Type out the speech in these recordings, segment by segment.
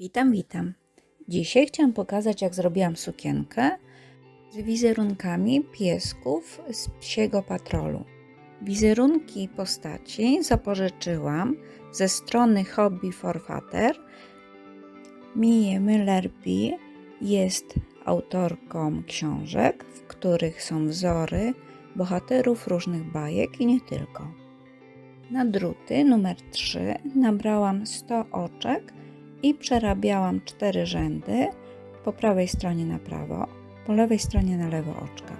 Witam, witam. Dzisiaj chciałam pokazać, jak zrobiłam sukienkę z wizerunkami piesków z psiego patrolu. Wizerunki postaci zapożyczyłam ze strony Hobby for Fater. Mie Müllerby jest autorką książek, w których są wzory bohaterów różnych bajek i nie tylko. Na druty numer 3 nabrałam 100 oczek i przerabiałam cztery rzędy po prawej stronie na prawo, po lewej stronie na lewo oczka.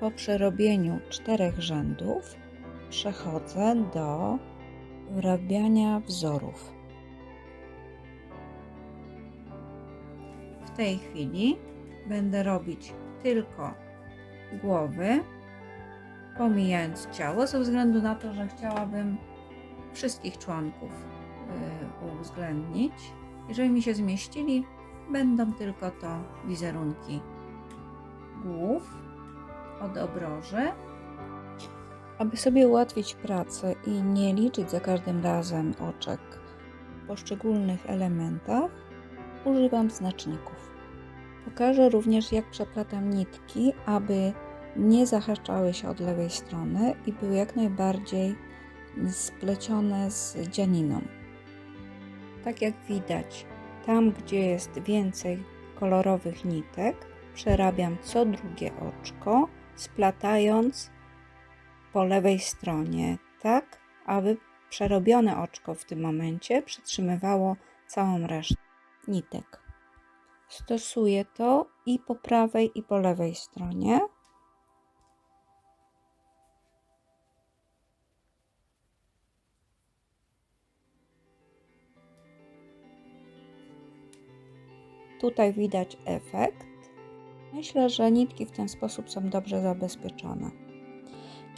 Po przerobieniu czterech rzędów przechodzę do wrabiania wzorów. W tej chwili będę robić tylko głowy, pomijając ciało, ze względu na to, że chciałabym wszystkich członków uwzględnić. Jeżeli mi się zmieścili, będą tylko to wizerunki głów od obroży. Aby sobie ułatwić pracę i nie liczyć za każdym razem oczek w poszczególnych elementach, używam znaczników. Pokażę również, jak przeplatam nitki, aby nie zahaczały się od lewej strony i były jak najbardziej splecione z dzianiną. Tak jak widać, tam gdzie jest więcej kolorowych nitek, przerabiam co drugie oczko, splatając po lewej stronie, tak aby przerobione oczko w tym momencie przytrzymywało całą resztę nitek. Stosuję to i po prawej, i po lewej stronie. Tutaj widać efekt. Myślę, że nitki w ten sposób są dobrze zabezpieczone.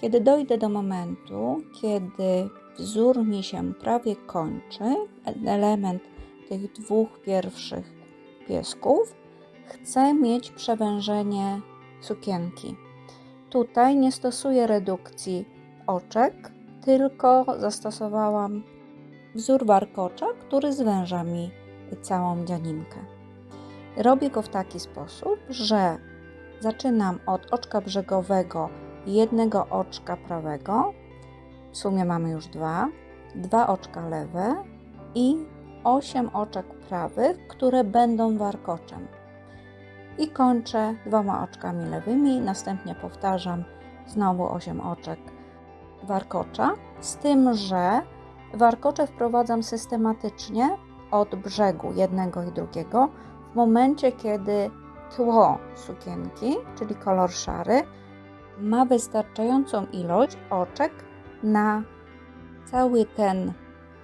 Kiedy dojdę do momentu, kiedy wzór mi się prawie kończy, element tych dwóch pierwszych piesków, chcę mieć przewężenie sukienki. Tutaj nie stosuję redukcji oczek, tylko zastosowałam wzór warkocza, który zwęża mi całą dzianinkę. Robię go w taki sposób, że zaczynam od oczka brzegowego jednego oczka prawego, w sumie mamy już dwa, dwa oczka lewe i osiem oczek prawych, które będą warkoczem. I kończę dwoma oczkami lewymi, następnie powtarzam znowu osiem oczek warkocza, z tym, że warkocze wprowadzam systematycznie od brzegu jednego i drugiego, w momencie, kiedy tło sukienki, czyli kolor szary, ma wystarczającą ilość oczek na cały ten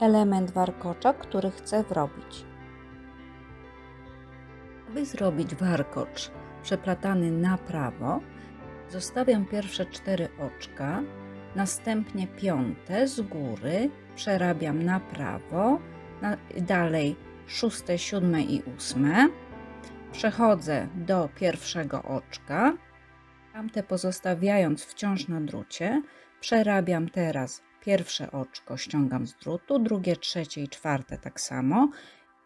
element warkocza, który chcę wrobić. Aby zrobić warkocz przeplatany na prawo, zostawiam pierwsze cztery oczka, następnie piąte z góry przerabiam na prawo, na, dalej szóste, siódme i ósme. Przechodzę do pierwszego oczka, tamte pozostawiając wciąż na drucie, przerabiam teraz pierwsze oczko, ściągam z drutu, drugie, trzecie i czwarte tak samo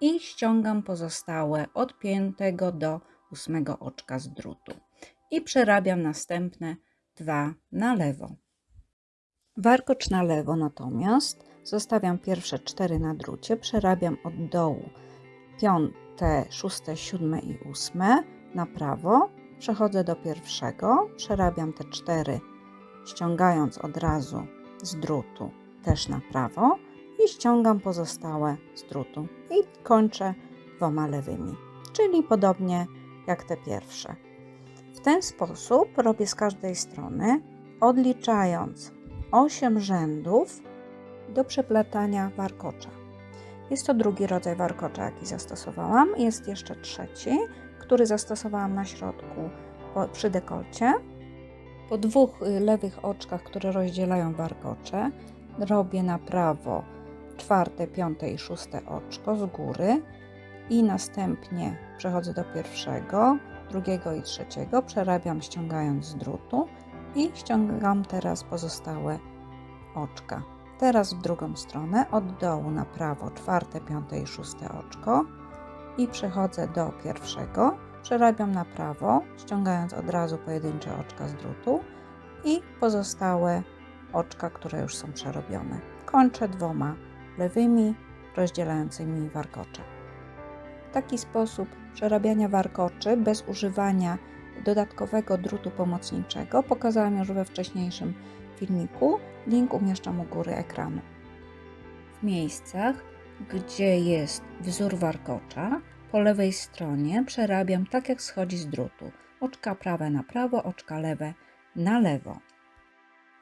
i ściągam pozostałe od piątego do ósmego oczka z drutu i przerabiam następne dwa na lewo. Warkocz na lewo natomiast. Zostawiam pierwsze cztery na drucie, przerabiam od dołu. Piąte, szóste, siódme i ósme na prawo, przechodzę do pierwszego, przerabiam te cztery, ściągając od razu z drutu też na prawo i ściągam pozostałe z drutu i kończę dwoma lewymi, czyli podobnie jak te pierwsze. W ten sposób robię z każdej strony, odliczając 8 rzędów do przeplatania warkocza. Jest to drugi rodzaj warkocza, jaki zastosowałam. Jest jeszcze trzeci, który zastosowałam na środku przy dekolcie. Po dwóch y, lewych oczkach, które rozdzielają warkocze, robię na prawo czwarte, piąte i szóste oczko z góry i następnie przechodzę do pierwszego, drugiego i trzeciego, przerabiam ściągając z drutu i ściągam teraz pozostałe oczka. Teraz w drugą stronę, od dołu na prawo, czwarte, piąte i szóste oczko i przechodzę do pierwszego. Przerabiam na prawo, ściągając od razu pojedyncze oczka z drutu i pozostałe oczka, które już są przerobione. Kończę dwoma lewymi, rozdzielającymi warkocze. Taki sposób przerabiania warkoczy bez używania dodatkowego drutu pomocniczego pokazałam już we wcześniejszym filmiku. Link umieszczam u góry ekranu. W miejscach, gdzie jest wzór warkocza, po lewej stronie przerabiam tak jak schodzi z drutu. Oczka prawe na prawo, oczka lewe na lewo.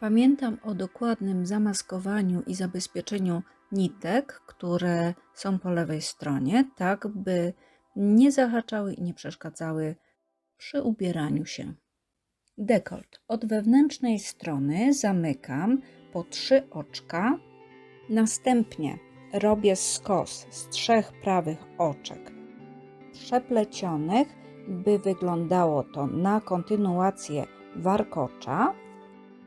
Pamiętam o dokładnym zamaskowaniu i zabezpieczeniu nitek, które są po lewej stronie, tak by nie zahaczały i nie przeszkadzały przy ubieraniu się. Dekolt. Od wewnętrznej strony zamykam po trzy oczka. Następnie robię skos z trzech prawych oczek przeplecionych, by wyglądało to na kontynuację warkocza.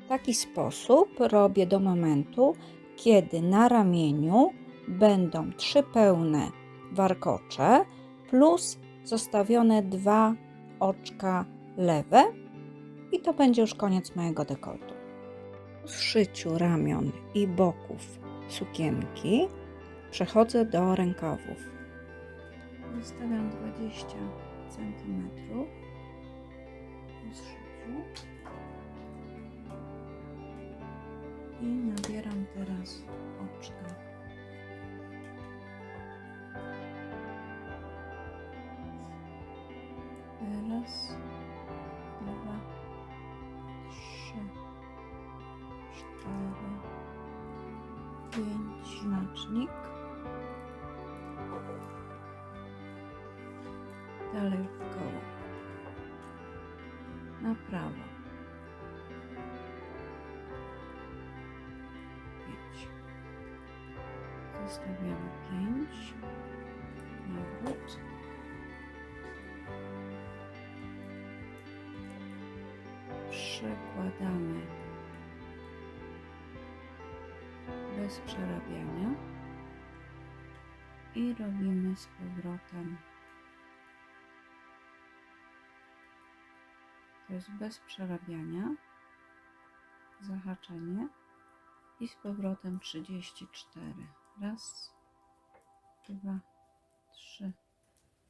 W taki sposób robię do momentu, kiedy na ramieniu będą trzy pełne warkocze plus zostawione dwa oczka lewe i to będzie już koniec mojego dekoltu. Po zszyciu ramion i boków sukienki przechodzę do rękawów. Zostawiam 20 cm po zszyciu i nabieram teraz oczka. Raz, dwa, trzy, cztery, pięć, znacznik. Dalej w koło. Na prawo. Pięć. Zostawiamy pięć. Nawrót. Przekładamy bez przerabiania i robimy z powrotem. To jest bez przerabiania, zahaczenie i z powrotem 34. Raz, dwa, trzy,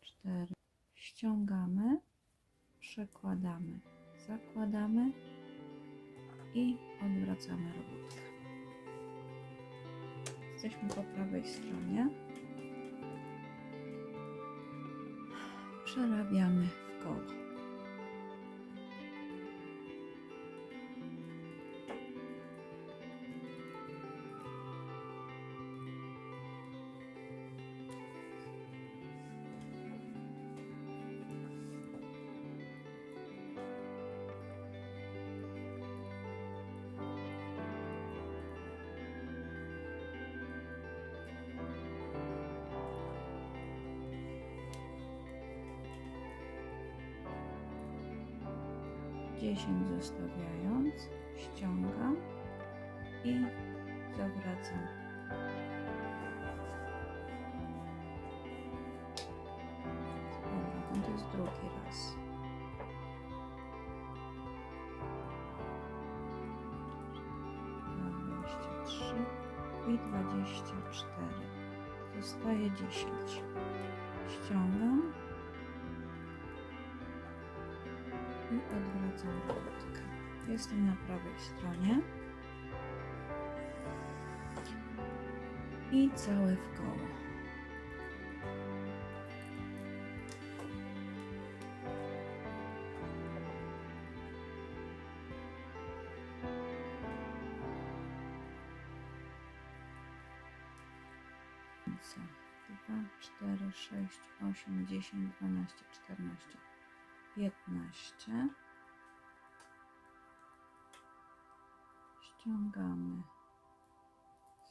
cztery. Ściągamy, przekładamy, zakładamy i odwracamy robótkę. Jesteśmy po prawej stronie. Przerabiamy w koło. Dziesięć zostawiając, ściągam i zawracam. Powrotem. To jest drugi raz. Dwadzieścia trzy i dwadzieścia cztery. Zostaje dziesięć. Ściągam i odwracam robotkę. Jestem na prawej stronie i całe w koło. Co? 2, 4, 6, 8, 10, 12, 14. 15 ściągamy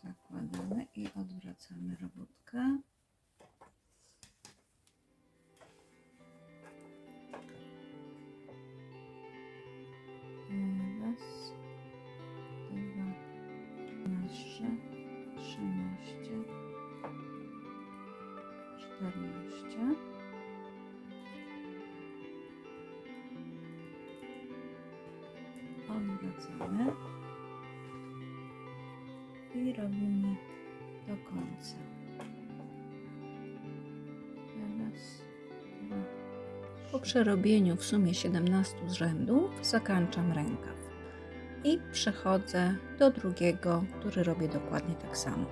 zakładamy i odwracamy robótkę I robimy do końca. Raz, dwa, po przerobieniu w sumie 17 z rzędów zakończam rękaw i przechodzę do drugiego, który robię dokładnie tak samo.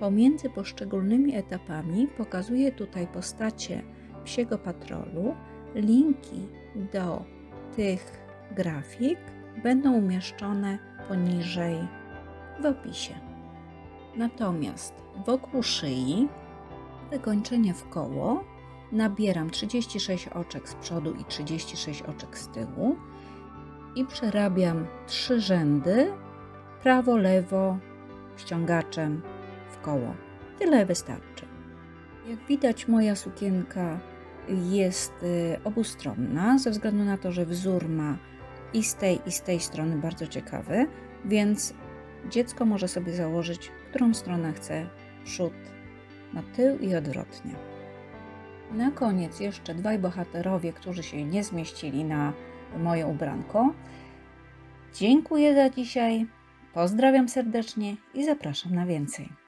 Pomiędzy poszczególnymi etapami pokazuję tutaj postacie psiego patrolu. Linki do tych grafik będą umieszczone poniżej w opisie. Natomiast wokół szyi, wykończenie w koło, nabieram 36 oczek z przodu i 36 oczek z tyłu i przerabiam trzy rzędy prawo, lewo, ściągaczem w koło. Tyle wystarczy. Jak widać, moja sukienka jest y, obustronna, ze względu na to, że wzór ma i z tej, i z tej strony bardzo ciekawy, więc dziecko może sobie założyć, którą stronę chce, przód na tył i odwrotnie. Na koniec jeszcze dwaj bohaterowie, którzy się nie zmieścili na moje ubranko. Dziękuję za dzisiaj, pozdrawiam serdecznie i zapraszam na więcej.